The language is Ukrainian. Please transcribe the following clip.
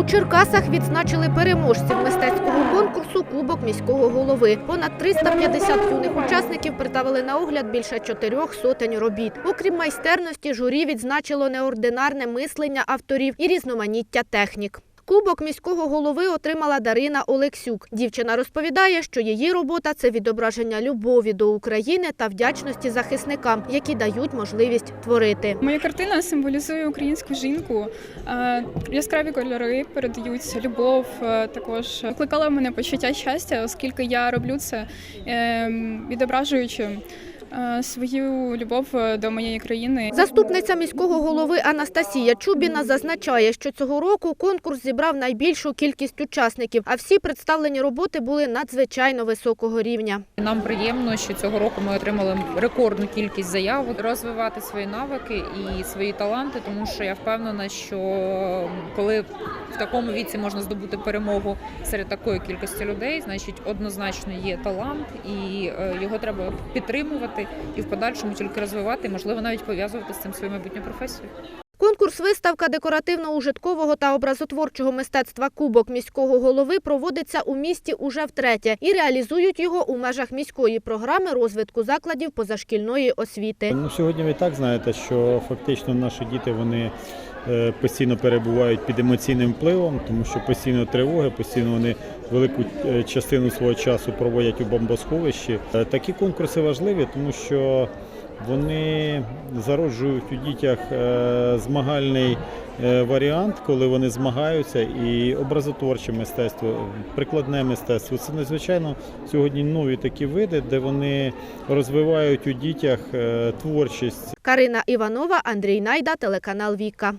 У Черкасах відзначили переможців мистецького конкурсу Кубок міського голови. Понад 350 юних учасників представили на огляд більше чотирьох сотень робіт. Окрім майстерності, журі відзначило неординарне мислення авторів і різноманіття технік. Кубок міського голови отримала Дарина Олексюк. Дівчина розповідає, що її робота це відображення любові до України та вдячності захисникам, які дають можливість творити. Моя картина символізує українську жінку. Е, Яскраві кольори передають любов. е, Також викликала в мене почуття щастя, оскільки я роблю це е, відображуючи свою любов е, до моєї країни. Заступниця міського голови Анастасія Чубіна зазначає, що цього року конкурс зібрав найбільшу кількість учасників, а всі представлені роботи були надзвичайно високого рівня. Нам приємно, що цього року ми отримали рекордну кількість заявок розвивати свої навики і свої таланти, тому що я впевнена, що коли в такому віці можна здобути перемогу серед такої кількості людей, значить однозначно є талант, і е, його треба підтримувати і в подальшому тільки розвивати, можливо, навіть пов'язувати з цим свою майбутню професію. Конкурс-виставка декоративно-ужиткового та образотворчого мистецтва Кубок міського голови проводиться у місті уже втретє і реалізують його у межах міської програми розвитку закладів позашкільної освіти. Ну, сьогодні ви так знаєте, що фактично наші діти вони е, постійно перебувають під емоційним впливом, тому що постійно тривоги, постійно вони велику е, частину свого часу проводять у бомбосховищі. Е, Такі конкурси важливі, тому що вони зароджують у дітях е, змагальний е, варіант, коли вони змагаються, і образотворче мистецтво, прикладне мистецтво. Це надзвичайно сьогодні нові такі види, де вони розвивають у дітях е, творчість. Карина Іванова, Андрій Найда, телеканал Віка.